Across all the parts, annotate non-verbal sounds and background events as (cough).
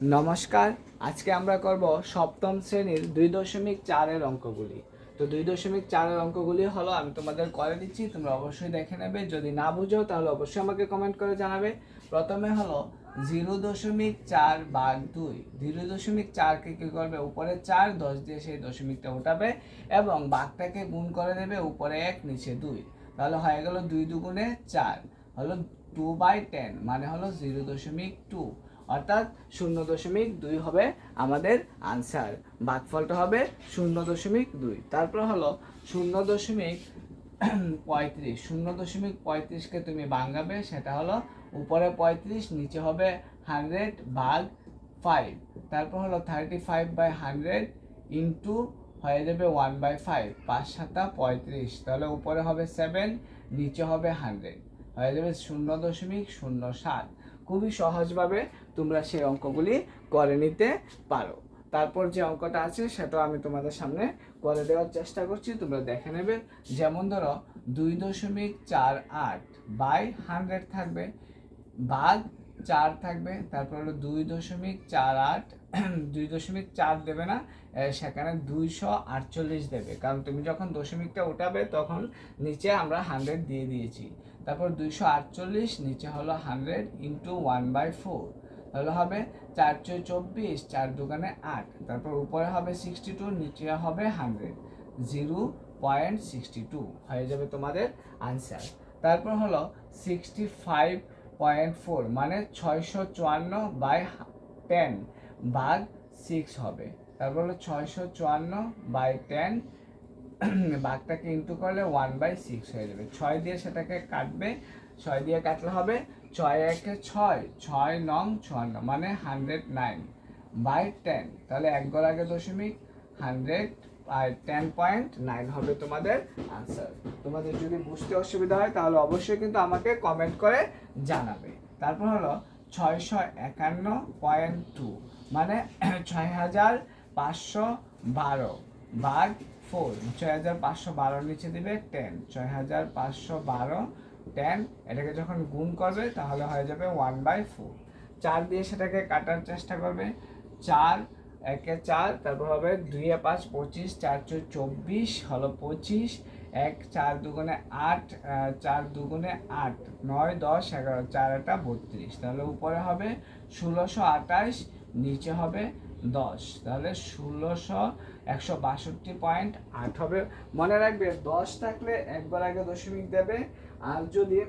নমস্কার, আজকে আমরা করব সপ্তম শ্রেণির দুই দশমিক চারের অঙ্কগুলি। তো দুই দশমিক চারের অঙ্কগুলি হলো, আমি তোমাদের করে দিচ্ছি, তোমরা অবশ্যই দেখে নেবে। যদি না বুঝো, তাহলে অবশ্যই আমাকে কমেন্ট করে জানাবে। প্রথমে হলো জিরো দশমিক চার বাঘ দুই। জিরো দশমিক চারকে কী করবে? উপরে চার, দশ দিয়ে সেই দশমিকটা উঠাবে এবং বাঘটাকে গুণ করে দেবে উপরে এক, নিচে দুই। তাহলে হয়ে গেল দুই দুগুণে চার। হলো টু বাই টেন মানে হলো জিরো দশমিক টু। অর্থাৎ শূন্য দশমিক দুই হবে আমাদের আনসার ভাগফলটা হবে শূন্য দশমিক দুই। তারপর হলো শূন্য দশমিক পঁয়ত্রিশ। শূন্য দশমিক পঁয়ত্রিশকে তুমি ভাঙাবে সেটা হলো উপরে পঁয়ত্রিশ, নিচে হবে হান্ড্রেড ভাগ ফাইভ। তারপর হলো thirty five by hundred into হয়ে যাবে ওয়ান বাই ফাইভ, পাঁচ সাতা পঁয়ত্রিশ। তাহলে উপরে হবে সেভেন, নিচে হবে হান্ড্রেড। হয়ে যাবে শূন্য দশমিক শূন্য সাত। খুবই সহজভাবে তোমরা সেই অঙ্কগুলি করে নিতে পারো। তারপর যে অঙ্কটা আছে সেটাও আমি তোমাদের সামনে করে দেওয়ার চেষ্টা করছি, তোমরা দেখে নেবে। যেমন ধরো, দুই দশমিক চার আট বাই হান্ড্রেড থাকবে, বাদ চার থাকবে, তারপর হলো দুই দশমিক চার আট (clears throat) দুই দশমিক চার দেবে না সেখানে দুইশো আটচল্লিশ দেবে। কারণ তুমি যখন দশমিকটা উঠাবে, তখন নিচে আমরা হান্ড্রেড দিয়ে দিয়েছি। তারপর দুইশো আটচল্লিশ, নিচে হলো hundred into one by four তাহলে হবে চার চয় চব্বিশ, চার দোকানে আট। তারপর উপরে হবে সিক্সটি টু নিচে হবে hundred zero point sixty two হয়ে যাবে তোমাদের আনসার তারপর হলো সিক্সটি ফাইভ পয়েন্ট ফোর মানে ছয়শো চুয়ান্ন বাই টেন ভাগ সিক্স হবে। তারপর হলো ছয়শো চুয়ান্ন বাই টেন বাঘটাকে ইন্টু করলে ওয়ান বাই সিক্স হয়ে যাবে। ছয় দিয়ে সেটাকে কাটবে, ছয় দিয়ে কাটলে হবে ছয় একে ছয় ছয় নং চুয়ান্ন মানে হান্ড্রেড নাইন বাই টেন তাহলে এক গড় আগে দশমিক হান্ড্রেড আর টেন পয়েন্ট নাইন হবে তোমাদের আনসার তোমাদের যদি বুঝতে অসুবিধা হয়, তাহলে অবশ্যই কিন্তু আমাকে কমেন্ট করে জানাবে। তারপর হলো ছয়শো একান্ন পয়েন্ট টু মানে (clears throat) ছয় হাজার পাঁচশো বারো ভাগ ফোর ছয় হাজার পাঁচশো বারোর নিচে দিবে টেন ছয় হাজার পাঁচশো বারো টেন এটাকে যখন গুণ করবে তাহলে হয়ে যাবে ওয়ান বাই ফোর চার দিয়ে সেটাকে কাটার চেষ্টা করবে। চার, একে চার, তারপর হবে দুইয়ে পাঁচ, পঁচিশ চার চো চব্বিশ, হলো পঁচিশ, এক, চার দুগুণে আট চার দুগুণে আট, নয়, দশ, এগারো, চার একটা বত্রিশ। তাহলে উপরে হবে ষোলোশো আঠাশ নিচে হবে দশ। তাহলে ষোলোশো একশো বাষট্টি পয়েন্ট আট হবে। মনে রাখবে, দশ থাকলে একবার আগে দশমিক দেবে, আর যদি (clears throat)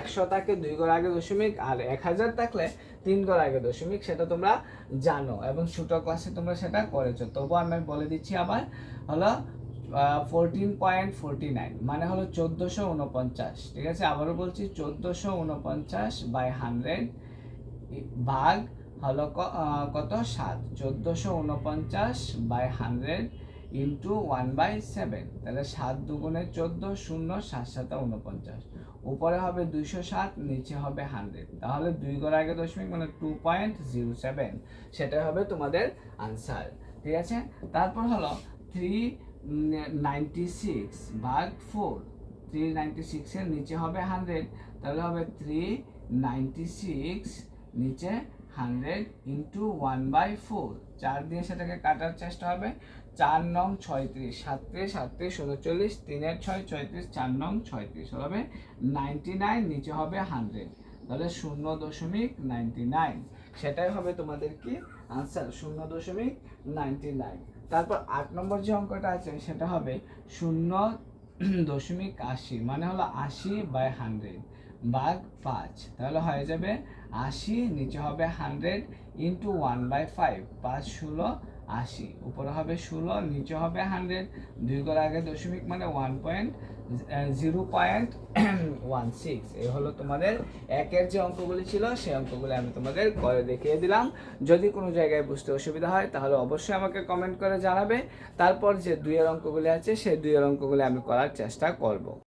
একশো থাকে দুই গড় আগে দশমিক, আর এক হাজার থাকলে তিন গড় আগে দশমিক, সেটা তোমরা জানো এবং ছোটো ক্লাসে তোমরা সেটা করেছ। তবু আমি বলে দিচ্ছি আবার, হলো ফোরটিন পয়েন্ট ফোরটি নাইন মানে হলো চোদ্দোশো উনপঞ্চাশ, ঠিক আছে? আবারও বলছি, চোদ্দোশো উনপঞ্চাশ বাই হান্ড্রেড ভাগ হলো কত? সাত। চোদ্দোশো উনপঞ্চাশ by hundred into one by seven. তাহলে সাত দুগুণে চোদ্দ শূন্য সাত সাতা উনপঞ্চাশ উপরে হবে দুইশো সাত, নিচে হবে হান্ড্রেড। তাহলে দুই গড় আগে দশমিক মানে টু পয়েন্ট জিরো সেভেন। সেটাই হবে তোমাদের আনসার। ঠিক আছে? তারপর হলো থ্রি নাইনটি সিক্স ভাগ ফোর। থ্রি নাইনটি সিক্সের নিচে হবে হান্ড্রেড। তাহলে হবে থ্রি নাইনটি সিক্স নিচে hundred into one by four. চার দিয়ে সেটাকে কাটার চেষ্টা হবে। চার নং ছয়ত্রিশ, সাতত্রিশ সাতত্রিশ উনচল্লিশ, তিনের ছয়, ছয়ত্রিশ, চার নং ছয়ত্রিশ হবে নাইনটি নাইন, নিচে হবে হান্ড্রেড। তাহলে শূন্য দশমিক নাইনটি নাইন। সেটাই হবে তোমাদের কি? আনসার, শূন্য দশমিক নাইনটি নাইন। তারপর আট নম্বর যে অঙ্কটা আছে, সেটা হবে শূন্য দশমিক আশি মানে হলো আশি বাই হান্ড্রেড। ভাগ পাঁচ। তাহলে হয়ে যাবে আশি, নিচে হবে hundred into one by five পাঁচ, ষোলো, আশি। উপরে হবে ষোলো, নিচে হবে হান্ড্রেড দুই গড় আগে দশমিক মানে one point zero point one six এই হলো তোমাদের একের যে অঙ্কগুলি ছিল, সেই অঙ্কগুলি আমি তোমাদের করে দেখিয়ে দিলাম। যদি কোনো জায়গায় বুঝতে অসুবিধা হয়, তাহলে অবশ্যই আমাকে কমেন্ট করে জানাবে। তারপর যে দুইয়ের অঙ্কগুলি আছে, সেই দুইয়ের অঙ্কগুলি আমি করার চেষ্টা করব।